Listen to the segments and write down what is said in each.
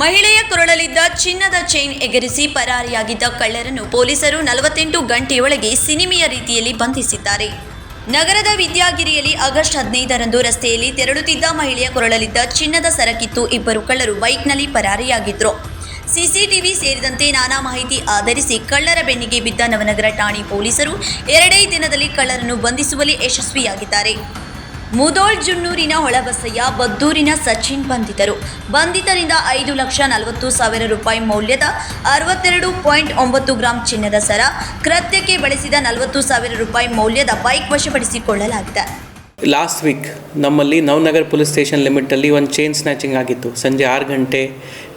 ಮಹಿಳೆಯ ಕೊರಳಲಿದ್ದ ಚಿನ್ನದ ಚೈನ್ ಎಗರಿಸಿ ಪರಾರಿಯಾಗಿದ್ದ ಕಳ್ಳರನ್ನು ಪೊಲೀಸರು ನಲವತ್ತೆಂಟು ಗಂಟೆಯೊಳಗೆ ಸಿನಿಮೆಯ ರೀತಿಯಲ್ಲಿ ಬಂಧಿಸಿದ್ದಾರೆ. ನಗರದ ವಿದ್ಯಾಗಿರಿಯಲ್ಲಿ ಆಗಸ್ಟ್ ಹದಿನೈದರಂದು ರಸ್ತೆಯಲ್ಲಿ ತೆರಳುತ್ತಿದ್ದ ಮಹಿಳೆಯ ಕೊರಳಲಿದ್ದ ಚಿನ್ನದ ಸರಕಿತ್ತು ಇಬ್ಬರು ಕಳ್ಳರು ಬೈಕ್ನಲ್ಲಿ ಪರಾರಿಯಾಗಿದ್ದರು ಸಿಸಿಟಿವಿ ಸೇರಿದಂತೆ ನಾನಾ ಮಾಹಿತಿ ಆಧರಿಸಿ ಕಳ್ಳರ ಬೆನ್ನಿಗೆ ಬಿದ್ದ ನವನಗರ ಠಾಣೆ ಪೊಲೀಸರು ಎರಡೇ ದಿನದಲ್ಲಿ ಕಳ್ಳರನ್ನು ಬಂಧಿಸುವಲ್ಲಿ ಯಶಸ್ವಿಯಾಗಿದ್ದಾರೆ. ಮುದೋಳ್ ಜುನ್ನೂರಿನ ಹೊಳಬಸಯ್ಯ ಬದ್ದೂರಿನ ಸಚಿನ್ ಬಂಧಿತರು. ಬಂಧಿತರಿಂದ ಐದು ಲಕ್ಷ ನಲವತ್ತು ಸಾವಿರ ರೂಪಾಯಿ ಮೌಲ್ಯದ ಅರವತ್ತೆರಡು ಪಾಯಿಂಟ್ ಒಂಬತ್ತು ಗ್ರಾಂ ಚಿನ್ನದ ಸರ ಕೃತ್ಯಕ್ಕೆ ಬಳಸಿದ ನಲವತ್ತು ಸಾವಿರ ರೂಪಾಯಿ ಮೌಲ್ಯದ ಬೈಕ್ ವಶಪಡಿಸಿಕೊಳ್ಳಲಾಗಿದೆ. ಲಾಸ್ಟ್ ವೀಕ್ ನಮ್ಮಲ್ಲಿ ನವನಗರ್ ಪೊಲೀಸ್ ಸ್ಟೇಷನ್ ಲಿಮಿಟಲ್ಲಿ ಒಂದು ಚೈನ್ ಸ್ನ್ಯಾಚಿಂಗ್ ಆಗಿತ್ತು. ಸಂಜೆ ಆರು ಗಂಟೆ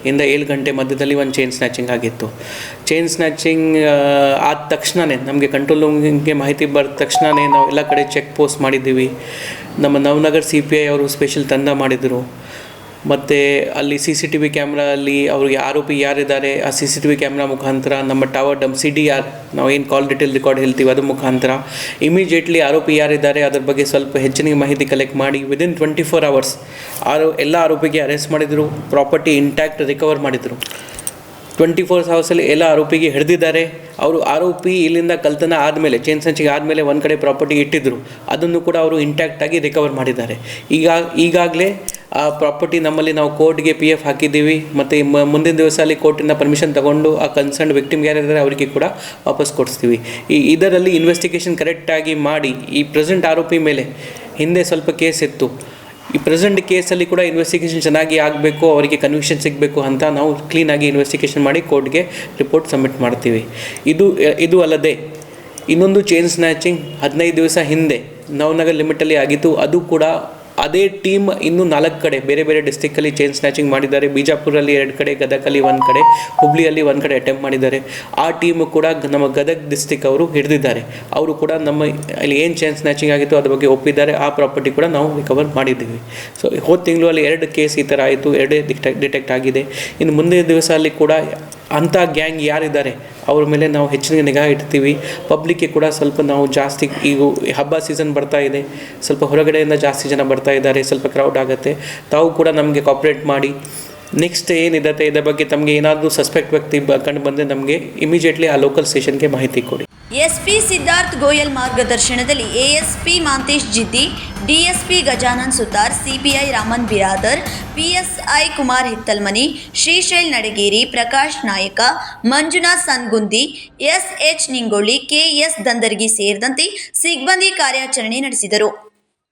ಇಂದ ಏಳು ಗಂಟೆ ಮಧ್ಯದಲ್ಲಿ ಒಂದು ಚೈನ್ ಸ್ನ್ಯಾಚಿಂಗ್ ಆಗಿತ್ತು. ಚೈನ್ ಸ್ನ್ಯಾಚಿಂಗ್ ಆದ ತಕ್ಷಣವೇ ನಮಗೆ ಕಂಟ್ರೋಲ್ ರೂಮ್ಗೆ ಮಾಹಿತಿ ಬರೆದ ತಕ್ಷಣವೇ ನಾವು ಎಲ್ಲ ಕಡೆ ಚೆಕ್ ಪೋಸ್ಟ್ ಮಾಡಿದ್ದೀವಿ. ನಮ್ಮ ನವನಗರ್ ಸಿ ಪಿ ಐ ಅವರು ಸ್ಪೆಷಲ್ ತಂಡ ಮಾಡಿದರು. ಮತ್ತು ಅಲ್ಲಿ C C T V camera ಅಲ್ಲಿ ಅವ್ರಿಗೆ ಆರೋಪಿ ಯಾರಿದ್ದಾರೆ, ಆ C C T V camera ಮುಖಾಂತರ ನಮ್ಮ ಟವರ್ ಡಮ್ ಸಿ ಡಿ ಆರ್ ನಾವು ಏನು ಕಾಲ್ ಡಿಟೇಲ್ ರೆಕಾರ್ಡ್ ಹೇಳ್ತೀವಿ ಅದ್ರ ಮುಖಾಂತರ ಇಮಿಡಿಯೇಟ್ಲಿ ಆರೋಪಿ ಯಾರಿದ್ದಾರೆ, ಅದ್ರ ಬಗ್ಗೆ ಸ್ವಲ್ಪ ಹೆಚ್ಚಿನ ಮಾಹಿತಿ ಕಲೆಕ್ಟ್ ಮಾಡಿ ವಿದಿನ್ ಟ್ವೆಂಟಿ ಫೋರ್ ಅವರ್ಸ್ ಆರೋ, ಎಲ್ಲ ಆರೋಪಿಗೆ ಅರೆಸ್ಟ್ ಮಾಡಿದರು ಪ್ರಾಪರ್ಟಿ ಇಂಟ್ಯಾಕ್ಟ್ ರಿಕವರ್ ಮಾಡಿದರು. ಟ್ವೆಂಟಿ ಫೋರ್ ಅವರ್ಸಲ್ಲಿ ಎಲ್ಲ ಆರೋಪಿಗೆ ಹಿಡಿದಿದ್ದಾರೆ. ಅವರು ಆರೋಪಿ ಇಲ್ಲಿಂದ ಕಲ್ತನ ಆದಮೇಲೆ ಚೈನ್ ಸಂಚಿಗೆ ಆದಮೇಲೆ ಒಂದು ಕಡೆ ಪ್ರಾಪರ್ಟಿ ಇಟ್ಟಿದ್ದರು ಅದನ್ನು ಕೂಡ ಅವರು ಇಂಟ್ಯಾಕ್ಟಾಗಿ ರಿಕವರ್ ಮಾಡಿದ್ದಾರೆ. ಈಗ, ಈಗಾಗಲೇ, ಆ ಪ್ರಾಪರ್ಟಿ ನಮ್ಮಲ್ಲಿ ನಾವು ಕೋರ್ಟ್ಗೆ ಪಿ ಎಫ್ ಹಾಕಿದ್ದೀವಿ. ಮತ್ತು ಮುಂದಿನ ದಿವಸ ಅಲ್ಲಿ ಕೋರ್ಟಿನ ಪರ್ಮಿಷನ್ ತಗೊಂಡು ಆ ಕನ್ಸರ್ನ್ ವಿಕ್ಟಿಮ್ ಯಾರಿದ್ದಾರೆ ಅವರಿಗೆ ಕೂಡ ವಾಪಸ್ ಕೊಡಿಸ್ತೀವಿ. ಈ, ಇದರಲ್ಲಿ ಇನ್ವೆಸ್ಟಿಗೇಷನ್ ಕರೆಕ್ಟಾಗಿ ಮಾಡಿ ಈ ಪ್ರೆಸೆಂಟ್ ಆರೋಪಿ ಮೇಲೆ ಹಿಂದೆ ಸ್ವಲ್ಪ ಕೇಸ್ ಇತ್ತು. ಈ ಪ್ರೆಸೆಂಟ್ ಕೇಸಲ್ಲಿ ಕೂಡ ಇನ್ವೆಸ್ಟಿಗೇಷನ್ ಚೆನ್ನಾಗಿ ಆಗಬೇಕು, ಅವರಿಗೆ ಕನ್ವಿಕ್ಷನ್ ಸಿಗಬೇಕು ಅಂತ ನಾವು ಕ್ಲೀನಾಗಿ ಇನ್ವೆಸ್ಟಿಗೇಷನ್ ಮಾಡಿ ಕೋರ್ಟ್ಗೆ ರಿಪೋರ್ಟ್ ಸಬ್ಮಿಟ್ ಮಾಡ್ತೀವಿ. ಇದು ಇದು ಅಲ್ಲದೆ, ಇನ್ನೊಂದು ಚೈನ್ ಸ್ನ್ಯಾಚಿಂಗ್ ಹದಿನೈದು ದಿವಸ ಹಿಂದೆ ನವನಗರ್ ಲಿಮಿಟಲ್ಲಿ ಆಗಿತ್ತು, ಅದು ಕೂಡ ಅದೇ ಟೀಮ್ ಇನ್ನೂ ನಾಲ್ಕು ಕಡೆ, ಬೇರೆ ಬೇರೆ ಡಿಸ್ಟಿಕ್ಕಲ್ಲಿ ಚೈನ್ ಸ್ನ್ಯಾಚಿಂಗ್ ಮಾಡಿದ್ದಾರೆ. ಬಿಜಾಪುರಲ್ಲಿ ಎರಡು ಕಡೆ, ಗದಗಲ್ಲಿ ಒಂದು ಕಡೆ, ಹುಬ್ಳಿಯಲ್ಲಿ ಒಂದು ಕಡೆ ಅಟೆಂಪ್ಟ್ ಮಾಡಿದ್ದಾರೆ. ಆ ಟೀಮು ಕೂಡ ನಮ್ಮ ಗದಗ್ ಡಿಸ್ಟಿಕ್ ಅವರು ಹಿಡಿದಿದ್ದಾರೆ. ಅವರು ಕೂಡ ನಮ್ಮ ಅಲ್ಲಿ ಏನು ಚೈನ್ ಸ್ನ್ಯಾಚಿಂಗ್ ಆಗಿತ್ತು ಅದ್ರ ಬಗ್ಗೆ ಒಪ್ಪಿದ್ದಾರೆ. ಆ ಪ್ರಾಪರ್ಟಿ ಕೂಡ ನಾವು ರಿಕವರ್ ಮಾಡಿದ್ದೀವಿ. ಸೊ ಹೋದ ತಿಂಗಳು ಅಲ್ಲಿ ಎರಡು ಕೇಸ್ ಈ ಥರ ಆಯಿತು, ಎರಡೇ ಡಿಟೆಕ್ಟ್ ಡಿಟೆಕ್ಟ್ ಆಗಿದೆ. ಇನ್ನು ಮುಂದಿನ ದಿವಸ ಅಲ್ಲಿ ಕೂಡ ಅಂಥ ಗ್ಯಾಂಗ್ ಯಾರಿದ್ದಾರೆ? ಅವ್ರ ಮೇಲೆ ನಾವು ಹೆಚ್ಚಿನ ನಿಗಾ ಇಡ್ತೀವಿ. ಪಬ್ಲಿಕ್ಗೆ ಕೂಡ ಸ್ವಲ್ಪ ನಾವು ಜಾಸ್ತಿ ಈಗ ಹಬ್ಬ ಸೀಸನ್ ಬರ್ತಾ ಇದೆ. ಸ್ವಲ್ಪ ಹೊರಗಡೆಯಿಂದ ಜಾಸ್ತಿ ಜನ ಬರ್ತಾ ಇದ್ದಾರೆ. ಸ್ವಲ್ಪ ಕ್ರೌಡ್ ಆಗುತ್ತೆ. ತಾವು ಕೂಡ ನಮಗೆ ಕಾಪ್ರೇಟ್ ಮಾಡಿ. ನೆಕ್ಸ್ಟ್ ಏನಿದೆ ಇದರ ಬಗ್ಗೆ ತಮಗೆ ಏನಾದರೂ ಸಸ್ಪೆಕ್ಟ್ ವ್ಯಕ್ತಿ ಕಂಡು ಬಂದರೆ ನಮಗೆ ಇಮಿಡಿಯೇಟ್ಲಿ ಆ ಲೋಕಲ್ ಸ್ಟೇಷನ್ಗೆ ಮಾಹಿತಿ ಕೊಡಿ. ಎಸ್ಪಿ ಸಿದ್ಧಾರ್ಥ್ ಗೋಯಲ್ ಮಾರ್ಗದರ್ಶನದಲ್ಲಿ ASP Mantesh Jiddi DSP Gajanan Sutar, CPI Raman Biradar, PSI Kumar Hittalmani, Shrishail Nadageri, Prakash Nayaka, Manjunath Sangundi, SH Ningolli, KS Dandargi ಸೇರಿದಂತೆ ಸಿಬ್ಬಂದಿ ಕಾರ್ಯಾಚರಣೆ ನಡೆಸಿದರು.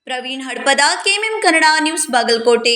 Praveen Hadpad, KMM Kannada news Bagalkote.